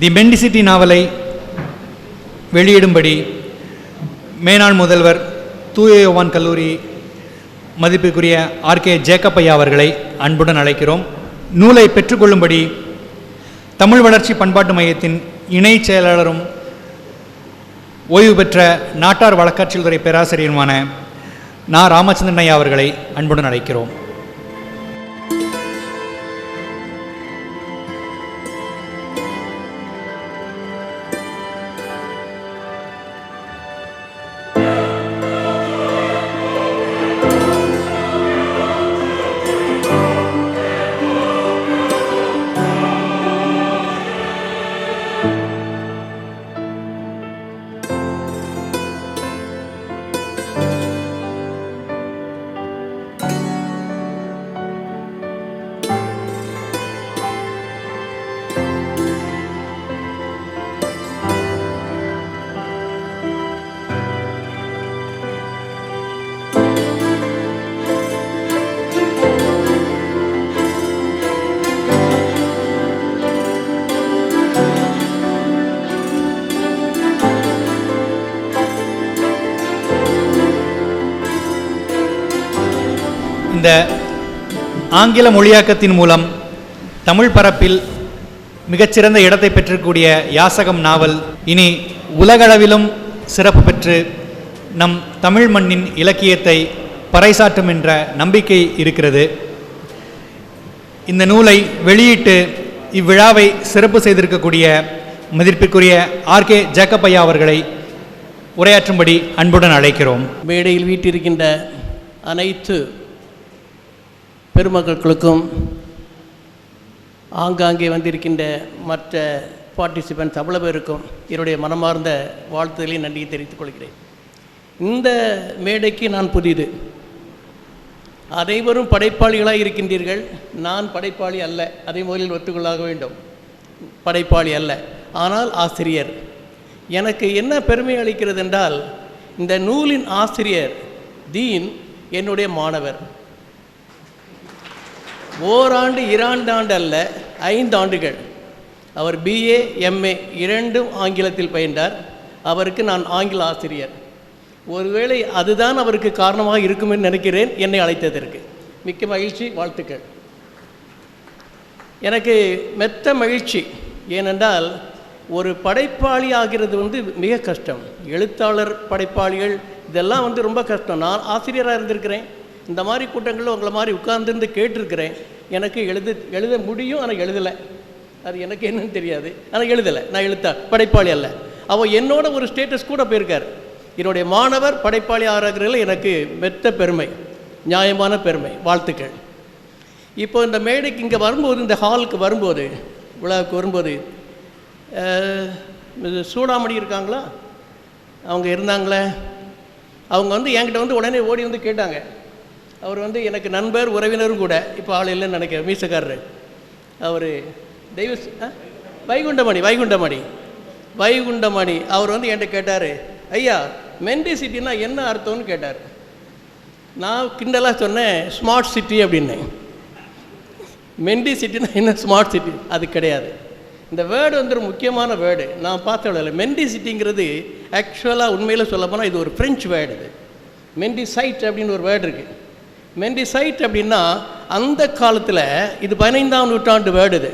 தி மெண்டிசிட்டி நாவலை வெளியிடும்படி மேனாள் முதல்வர் தூய யோவான் கல்லூரி மதிப்புக்குரிய ஆர்கே ஜேக்கப் ஐயா அவர்களை அன்புடன் அழைக்கிறோம். நூலை பெற்றுக்கொள்ளும்படி தமிழ் வளர்ச்சி பண்பாட்டு மையத்தின் இணைச் செயலாளரும் ஓய்வு பெற்ற நாட்டார் வழக்காட்சியல் துறை பேராசிரியருமான நா. ராமச்சந்திரன் ஐயா அவர்களை அன்புடன் அழைக்கிறோம். இந்த ஆங்கில மொழியாக்கத்தின் மூலம் தமிழ் பரப்பில் மிகச்சிறந்த இடத்தை பெற்றக்கூடிய யாசகம் நாவல் இனி உலகளவிலும் சிறப்பு பெற்று நம் தமிழ் மண்ணின் இலக்கியத்தை பறைசாற்றும் என்ற நம்பிக்கை இருக்கிறது. இந்த நூலை வெளியிட்டு இவ்விழாவை சிறப்பு செய்திருக்கக்கூடிய மதிப்பிற்குரிய ஆர்கே ஜேக்கப்பையா அவர்களை உரையாற்றும்படி அன்புடன் அழைக்கிறோம். மேடையில் வீட்டிருக்கின்ற அனைத்து பெருமக்களுக்கும் ஆங்காங்கே வந்திருக்கின்ற மற்ற பார்ட்டிசிபெண்ட்ஸ் அவ்வளவு பேருக்கும் என்னுடைய மனமார்ந்த வாழ்த்துதலையும் நன்றியை தெரிவித்துக் கொள்கிறேன். இந்த மேடைக்கு நான் புதிது. அனைவரும் படைப்பாளிகளாக இருக்கின்றீர்கள். நான் படைப்பாளி அல்ல. அதை முதலில் ஒத்துக்கொள்ளாக வேண்டும். படைப்பாளி அல்ல. ஆனால் ஆசிரியர். எனக்கு என்ன பெருமை அளிக்கிறது என்றால் இந்த நூலின் ஆசிரியர் தீன் என்னுடைய மாணவர். ஓராண்டு இரண்டாண்டு அல்ல ஐந்து ஆண்டுகள் அவர் பிஏ எம்ஏ இரண்டும் ஆங்கிலத்தில் பயின்றார். அவருக்கு நான் ஆங்கில ஆசிரியர். ஒருவேளை அதுதான் அவருக்கு காரணமாக இருக்கும் என்று நினைக்கிறேன் என்னை அழைத்ததற்கு. மிக்க மகிழ்ச்சி வாழ்த்துக்கள். எனக்கு மெத்த மகிழ்ச்சி ஏனென்றால் ஒரு படைப்பாளி ஆகிறது வந்து மிக கஷ்டம். எழுத்தாளர் படைப்பாளிகள் இதெல்லாம் வந்து ரொம்ப கஷ்டம். நான் ஆசிரியராக இருந்திருக்கிறேன். இந்த மாதிரி கூட்டங்களில் உங்களை மாதிரி உட்கார்ந்துருந்து கேட்டிருக்கிறேன். எனக்கு எழுது எழுத முடியும் ஆனால் எழுதலை. அது எனக்கு என்னன்னு தெரியாது. ஆனால் எழுதலை. நான் எழுத்தா? படைப்பாளி அல்ல. அவன் என்னோட ஒரு ஸ்டேட்டஸ் கூட போயிருக்கார். என்னுடைய மாணவர் படைப்பாளி ஆகிறார்கள் எனக்கு மெத்த பெருமை நியாயமான பெருமை வாழ்த்துக்கள். இப்போ இந்த மேடைக்கு இங்கே வரும்போது இந்த ஹாலுக்கு வரும்போது விழாவுக்கு வரும்போது இது சூடாமணி இருக்காங்களா? அவங்க இருந்தாங்களே? அவங்க வந்து என்கிட்ட வந்து உடனே ஓடி வந்து கேட்டாங்க. அவர் வந்து எனக்கு நண்பர் உறவினரும் கூட. இப்போ ஆள் இல்லைன்னு நினைக்கிறேன். மீசக்காரர். அவர் தெய்வ ஆ? வைகுண்டமணி வைகுண்டமணி. வைகுண்டமணி. அவர் வந்து என்கிட்ட கேட்டார் ஐயா மென்டி சிட்டினா என்ன அர்த்தம்னு கேட்டார். நான் கிண்டலாக சொன்னேன் ஸ்மார்ட் சிட்டி அப்படின்னேன். மென்டி சிட்டினா என்ன? Smart city. அது கிடையாது. இந்த வேர்டு வந்து ஒரு முக்கியமான வேர்டு. நான் பார்த்த மென்டி சிட்டிங்கிறது ஆக்சுவலாக உண்மையில் சொல்ல போனால் இது ஒரு ஃப்ரெஞ்சு வேர்டு இது. மென்டி சைட் அப்படின்னு ஒரு வேர்டு இருக்குது மென்டிசைட் அப்படின்னா அந்த காலத்தில் இது பதினைந்தாம் நூற்றாண்டு வேர்டு இது.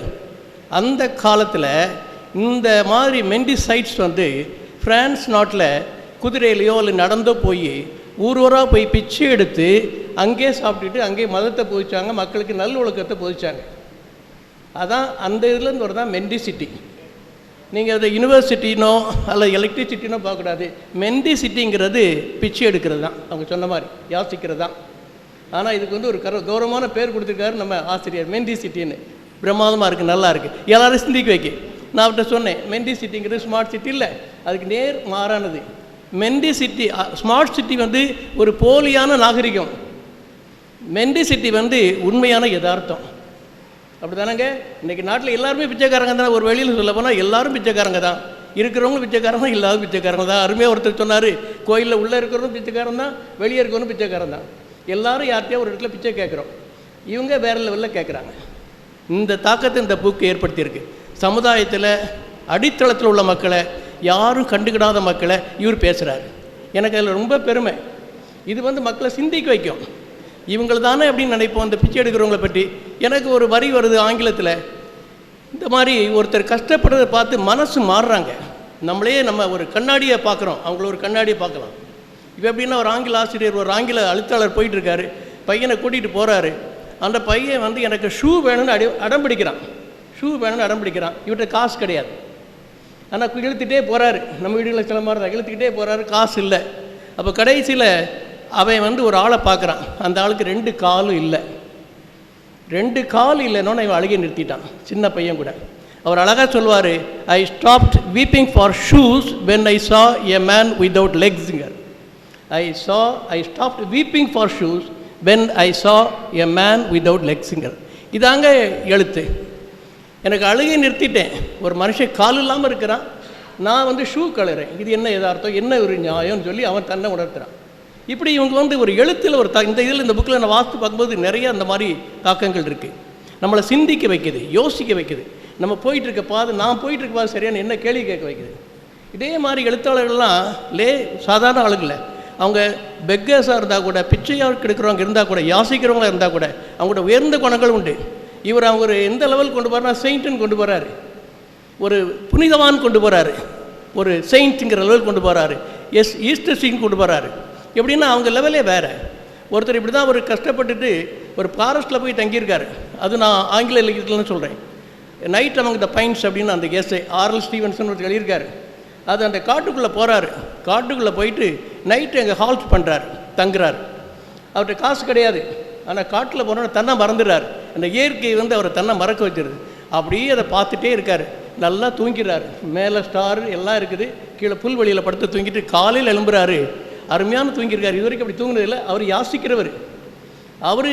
அந்த காலத்தில் இந்த மாதிரி மென்டி சைட்ஸ் வந்து ஃப்ரான்ஸ் நாட்டில் குதிரையிலையோ இல்லை நடந்தோ போய் ஊர் ஊராக போய் பிச்சை எடுத்து அங்கேயே சாப்பிட்டுட்டு அங்கேயே மதத்தை போதிச்சாங்க மக்களுக்கு நல்ல ஒழுக்கத்தை போதிச்சாங்க. அதான் அந்த இதுலேருந்து ஒரு தான் மென்டி சிட்டி நீங்கள் அதை யூனிவர்சிட்டினோ அல்ல எலக்ட்ரிசிட்டினோ பார்க்கக்கூடாது. மென்டி சிட்டிங்கிறது பிச்சை எடுக்கிறது தான். அவங்க சொன்ன மாதிரி யாசிக்கிறது தான். ஆனால் இதுக்கு வந்து ஒரு கர கௌரவமான பேர் கொடுத்துருக்காரு நம்ம ஆசிரியர் மெந்தி சிட்டின்னு. பிரமாதமாக இருக்குது நல்லா இருக்குது எல்லோரும் சிந்திக்க வைக்க. நான் அவர்கிட்ட சொன்னேன் மெந்தி சிட்டிங்கிறது ஸ்மார்ட் சிட்டி இல்லை. அதுக்கு நேர் மாறானது. மெண்டி சிட்டி ஸ்மார்ட் சிட்டி வந்து ஒரு போலியான நாகரிகம். மெண்டி சிட்டி வந்து உண்மையான யதார்த்தம். அப்படி தானேங்க இன்றைக்கி நாட்டில் எல்லாருமே பிச்சைக்காரங்க தான். ஒரு வெளியில் சொல்ல போனால் எல்லாரும் பிச்சைக்காரங்க தான். இருக்கிறவங்களும் பிச்சைக்காரங்க தான் இல்லாத பிச்சைக்காரங்க தான். அருமையாக ஒருத்தர் சொன்னார் கோயிலில் உள்ளே இருக்கிறவரும் பிச்சைக்காரன் தான் வெளியே இருக்கிறவரும் பிச்சைக்காரன் தான். எல்லாரும் யார்கிட்டயோ ஒரு இடத்துல பிச்சை கேட்குறோம். இவங்க வேறு லெவலில் கேட்குறாங்க. இந்த தாக்கத்தை இந்த புக்கு ஏற்படுத்தியிருக்கு. சமுதாயத்தில் அடித்தளத்தில் உள்ள மக்களை யாரும் கண்டுக்கிடாத மக்களை இவர் பேசுகிறாரு எனக்கு அதில் ரொம்ப பெருமை. இது வந்து மக்களை சிந்திக்க வைக்கும். இவங்கள தானே அப்படின்னு நினைப்போம். அந்த பிச்சை எடுக்கிறவங்கள பற்றி. எனக்கு ஒரு வரி வருது ஆங்கிலத்தில். இந்த மாதிரி ஒருத்தர் கஷ்டப்படுறதை பார்த்து மனசு மாறுறாங்க. நம்மளே நம்ம ஒரு கண்ணாடியை பார்க்குறோம். அவங்கள ஒரு கண்ணாடியை பார்க்கலாம். இப்போ எப்படின்னா ஒரு ஆங்கில ஆசிரியர் ஒரு ஆங்கில அழுத்தாளர் போயிட்டுருக்காரு. பையனை கூட்டிகிட்டு போகிறாரு அந்த பையன் வந்து எனக்கு ஷூ வேணும்னு அடி அடம் பிடிக்கிறான் ஷூ வேணும்னு அடம் பிடிக்கிறான் இவர்கிட்ட காசு கிடையாது. ஆனால் இழுத்துக்கிட்டே போகிறாரு நம்ம வீடுகளில் சில மாதிரி தான். இழுத்துக்கிட்டே போகிறாரு காசு இல்லை. அப்போ கடைசியில் அவன் வந்து ஒரு ஆளை பார்க்குறான். அந்த ஆளுக்கு ரெண்டு காலும் இல்லை. ரெண்டு கால் இல்லைன்னு இவன் அழுகி நிறுத்திட்டான். சின்ன பையன் கூட. அவர் அழகாக சொல்வார் I stopped weeping for shoes when I saw a man without லெக்ஸுங்கர் I saw I stopped weeping for shoes when I saw a man without லெக்ஸுங்கர் இதாங்க எழுத்து. எனக்கு அழுகை நிறுத்திட்டேன். ஒரு மனுஷன் கால் இல்லாமல் இருக்கிறான். நான் வந்து ஷூ கலறேன் இது என்ன எதார்த்தம் என்ன ஒரு நியாயம்னு சொல்லி அவன் தன்னை உணர்த்துறான். இப்படி இவங்க வந்து ஒரு எழுத்தில் ஒரு த இந்த இதில் இந்த புக்கில் நான் வாசித்து பார்க்கும்போது நிறைய அந்த மாதிரி தாக்கங்கள் இருக்குது நம்மளை சிந்திக்க வைக்குது யோசிக்க வைக்குது. நம்ம போயிட்டு இருக்க பாதை நான் போயிட்டு இருக்க சரியான என்ன கேள்வி கேட்க வைக்குது? இதே மாதிரி எழுத்தாளர்கள்லாம் லே சாதாரண ஆளுங்களை அவங்க பெக்கர்ஸாக இருந்தால் கூட பிச்சையாக கெடுக்கிறவங்க இருந்தால் கூட யாசிக்கிறவங்களா இருந்தால் கூட அவங்களோட உயர்ந்த குணங்கள் உண்டு. இவர் அவங்க ஒரு எந்த லெவல் கொண்டு போகிறார் செயின்ட்டுன்னு கொண்டு போகிறாரு ஒரு புனிதவான் கொண்டு போகிறாரு ஒரு செயின்ட்டுங்கிற லெவல் கொண்டு போகிறாரு எஸ் ஈஸ்டர் சிங் கொண்டு போகிறாரு எப்படின்னா அவங்க லெவலே வேறு. ஒருத்தர் இப்படி தான் ஒரு கஷ்டப்பட்டுட்டு ஒரு ஃபாரஸ்ட்டில் போய் தங்கியிருக்காரு. அது நான் ஆங்கில இலக்கியத்துலன்னு சொல்கிறேன் நைட் அவங்க த பைன்ஸ் அப்படின்னு அந்த எஸ்ஐ ஆர்எல் ஸ்டீவன்சன் ஒருத்தர் எழுதியிருக்காரு. அது அந்த காட்டுக்குள்ளே போகிறாரு காட்டுக்குள்ளே போயிட்டு நைட்டு அங்கே ஹால்ட் பண்ணுறார் தங்குறார். அவர்கிட்ட காசு கிடையாது. ஆனால் காட்டில் போனோன்னு தன்னை மறந்துடுறாரு. அந்த இயற்கை வந்து அவரை தன்னை மறக்க வச்சிருது அப்படியே அதை பார்த்துட்டே இருக்கார். நல்லா தூங்கிறார் மேலே ஸ்டார் எல்லாம் இருக்குது. கீழே புல்வெளியில் படுத்து தூங்கிட்டு காலையில் எழும்புறாரு. அருமையான தூங்கியிருக்காரு. இது வரைக்கும் அப்படி தூங்குனதில்லை அவர் யாசிக்கிறவர். அவர்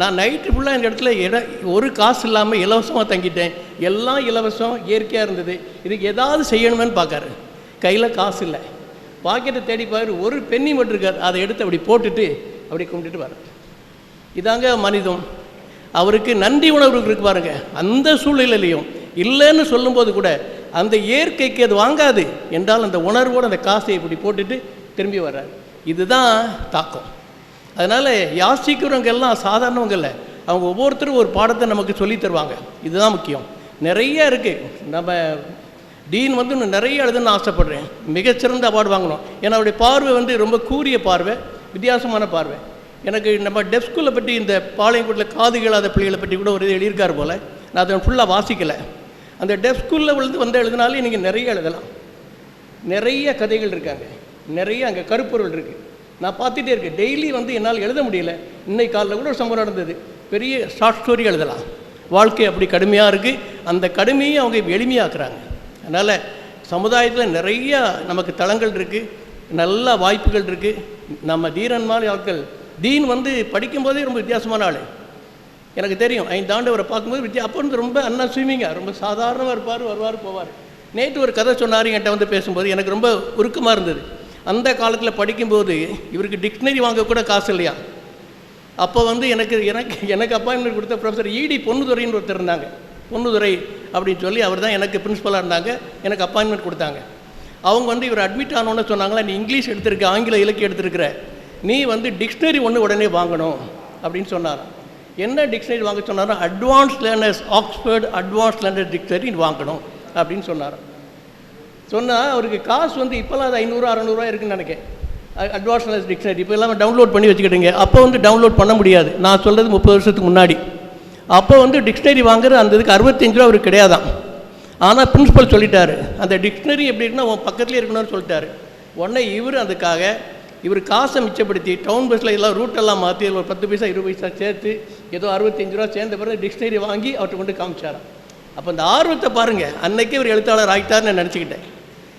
நான் நைட்டு ஃபுல்லாக இந்த இடத்துல இட ஒரு காசு இல்லாமல் இலவசமாக தங்கிட்டேன். எல்லாம் இலவசம் இயற்கையாக இருந்தது. இதுக்கு ஏதாவது செய்யணுமேன்னு பார்க்காரு. கையில் காசு இல்லை. பாக்கெட்டை தேடி பாரு ஒரு பெண்ணி மட்டும் இருக்கார் அதை எடுத்து அப்படி போட்டுட்டு அப்படி கும்பிட்டுட்டு வர இதாங்க மனிதம். அவருக்கு நன்றி உணர்வு இருக்கு பாருங்க. அந்த சூழ்நிலையிலையும் இல்லைன்னு சொல்லும்போது கூட அந்த இயற்கைக்கு அது வாங்காது என்றால் அந்த உணர்வோடு அந்த காசை இப்படி போட்டுட்டு திரும்பி வர்றார். இதுதான் தாக்கம். அதனால் யாசிக்கிறவங்க எல்லாம் சாதாரணவங்க இல்லை. அவங்க ஒவ்வொருத்தரும் ஒரு பாடத்தை நமக்கு சொல்லித் தருவாங்க. இதுதான் முக்கியம். நிறைய இருக்குது நம்ம டீன் வந்து இன்னும் நிறைய எழுதுன்னு ஆசைப்படுறேன். மிகச்சிறந்த அவார்டு வாங்கணும். ஏன்னா அவருடைய பார்வை வந்து ரொம்ப கூரிய பார்வை வித்தியாசமான பார்வை. எனக்கு நம்ம டெஃப் ஸ்கூலை பற்றி இந்த பாளையங்கோட்டில் காது கேளாத பிள்ளைகளை பற்றி கூட ஒரு இது எழுதியிருக்கார் போல். நான் அதை ஃபுல்லாக வாசிக்கலை. அந்த டெஃப் ஸ்கூலில் விழுந்து வந்து எழுதினாலே நீங்கள் நிறைய எழுதலாம். நிறைய கதைகள் இருக்காங்க. நிறைய அங்கே கருப்பொருள் இருக்குது நான் பார்த்துட்டே இருக்கேன். டெய்லி வந்து என்னால் எழுத முடியல. இன்னைக்கு காலையில் கூட ஒரு சம்பவம் நடந்தது. பெரிய ஷார்ட் ஸ்டோரி எழுதலாம். வாழ்க்கை அப்படி கடுமையாக இருக்குது அந்த கடுமையை அவங்க எளிமையாக்குறாங்க. அதனால் சமுதாயத்தில் நிறைய நமக்கு தளங்கள் இருக்குது நல்ல வாய்ப்புகள் இருக்குது நம்ம தீரன் மாதிரி ஆட்கள் தீன் வந்து படிக்கும்போதே ரொம்ப வித்தியாசமான ஆள். எனக்கு தெரியும் ஐந்து ஆண்டு அவரை பார்க்கும்போது வித்தியா அப்போ வந்து ரொம்ப அண்ணா ஸ்விம்மிங்காக ரொம்ப சாதாரணமாக இருப்பார் வருவார் போவார். நேற்று ஒரு கதை சொன்னார் என்கிட்ட வந்து பேசும்போது எனக்கு ரொம்ப உருக்கமாக இருந்தது. அந்த காலத்தில் படிக்கும்போது இவருக்கு டிக்ஷனரி வாங்க கூட காசு இல்லையா? அப்போ வந்து எனக்கு எனக்கு எனக்கு அப்பாயின்மெண்ட் கொடுத்த ப்ரொஃபஸர் இடி பொன்னுதுரைன்னு ஒருத்தர் இருந்தாங்க. பொன்னுதுரை அப்படின்னு சொல்லி அவர் தான் எனக்கு பிரின்ஸ்பலாக இருந்தாங்க. எனக்கு அப்பாயின்மெண்ட் கொடுத்தாங்க. அவங்க வந்து இவர் அட்மிட் ஆனோன்னு சொன்னாங்களா நீ இங்கிலீஷ் எடுத்திருக்க ஆங்கில இலக்கியம் எடுத்திருக்கிற. நீ வந்து டிக்ஷனரி ஒன்று உடனே வாங்கணும் அப்படின்னு சொன்னாராம். என்ன டிக்ஷனரி வாங்க சொன்னாரோ advance learners Oxford advance learner dictionary வாங்கணும் அப்படின்னு சொன்னாராம். சொன்னால் அவருக்கு காசு வந்து இப்போலாம் அது ஐநூறு அறநூறுவா இருக்குன்னு நினைக்கிறேன். அட்வான்ஸ் லேர்னர்ஸ் டிக்ஷனரி இப்போ எல்லாமே டவுன்லோட் பண்ணி வச்சுக்கிட்டீங்க. அப்போ வந்து டவுன்லோட் பண்ண முடியாது. நான் சொல்கிறது முப்பது வருஷத்துக்கு முன்னாடி. அப்போ வந்து டிக்ஷனரி வாங்குறது அந்த இதுக்கு அறுபத்தஞ்சு ரூபா அவருக்கு கிடையாதான் ஆனால் பிரின்ஸிபல் சொல்லிட்டாரு. அந்த டிக்ஷனரி எப்படி இருக்குன்னா உன் பக்கத்துலேயே இருக்கணும்னு சொல்லிட்டாரு. உடனே இவர் அதுக்காக இவர் காசை மிச்சப்படுத்தி டவுன் பஸ்ஸில் எல்லாம் ரூட்டெல்லாம் மாற்றி ஒரு பத்து பைசா இருபது பைசா சேர்த்து ஏதோ அறுபத்தஞ்சு ரூபா சேர்ந்த பிறகு டிக்ஷனரி வாங்கி அவர்கிட்ட கொண்டு காமிச்சாராம். அப்போ அந்த ஆர்வத்தை பாருங்கள் அன்னைக்கே இவர் எழுத்தாளர் ஆகிட்டார்னு நான் நினச்சிக்கிட்டேன்.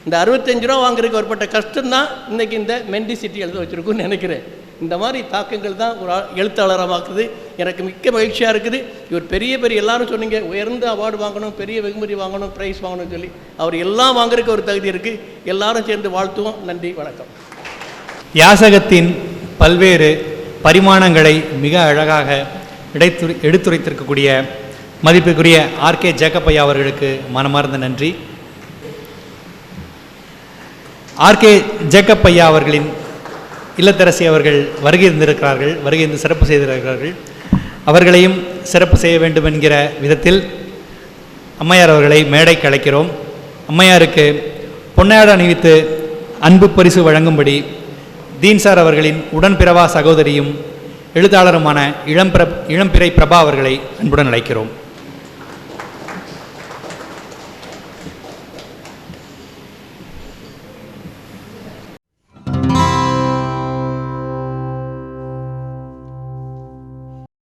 இந்த அறுபத்தஞ்சு ரூபா வாங்குறதுக்கு ஏற்பட்ட கஷ்டம்தான் இன்றைக்கி இந்த மென்டிசிட்டி எழுத வச்சுருக்குன்னு நினைக்கிறேன். இந்த மாதிரி தாக்கங்கள் தான் ஒரு ஆள் எனக்கு மிக்க மகிழ்ச்சியாக இருக்குது. இவர் பெரிய பெரிய எல்லாரும் சொன்னீங்க உயர்ந்த அவார்டு வாங்கணும் பெரிய வெகுமதி வாங்கணும் ப்ரைஸ் வாங்கணும்னு சொல்லி. அவர் எல்லாம் வாங்குறதுக்கு ஒரு தகுதி இருக்குது எல்லாரும் சேர்ந்து வாழ்த்துவோம். நன்றி வணக்கம். யாசகத்தின் பல்வேறு பரிமாணங்களை மிக அழகாக இடைத்துரை எடுத்துரைத்திருக்கக்கூடிய மதிப்புக்குரிய ஆர்கே ஜேக்கப்பையா அவர்களுக்கு மனமார்ந்த நன்றி. ஆர்கே ஜேக்கப் ஐயா அவர்களின் இல்லத்தரசி அவர்கள் வருகை இருந்திருக்கிறார்கள் வருகை இருந்து சிறப்பு செய்திருக்கிறார்கள். அவர்களையும் சிறப்பு செய்ய வேண்டும் என்கிற விதத்தில் அம்மையார் அவர்களை மேடைக்கு அழைக்கிறோம். அம்மையாருக்கு பொன்னாட அணிவித்து அன்பு பரிசு வழங்கும்படி தீன்சார் அவர்களின் உடன்பிறவா சகோதரியும் எழுத்தாளருமான இளம்பிர இளம்பிறை பிரபா அவர்களை அன்புடன் அழைக்கிறோம்.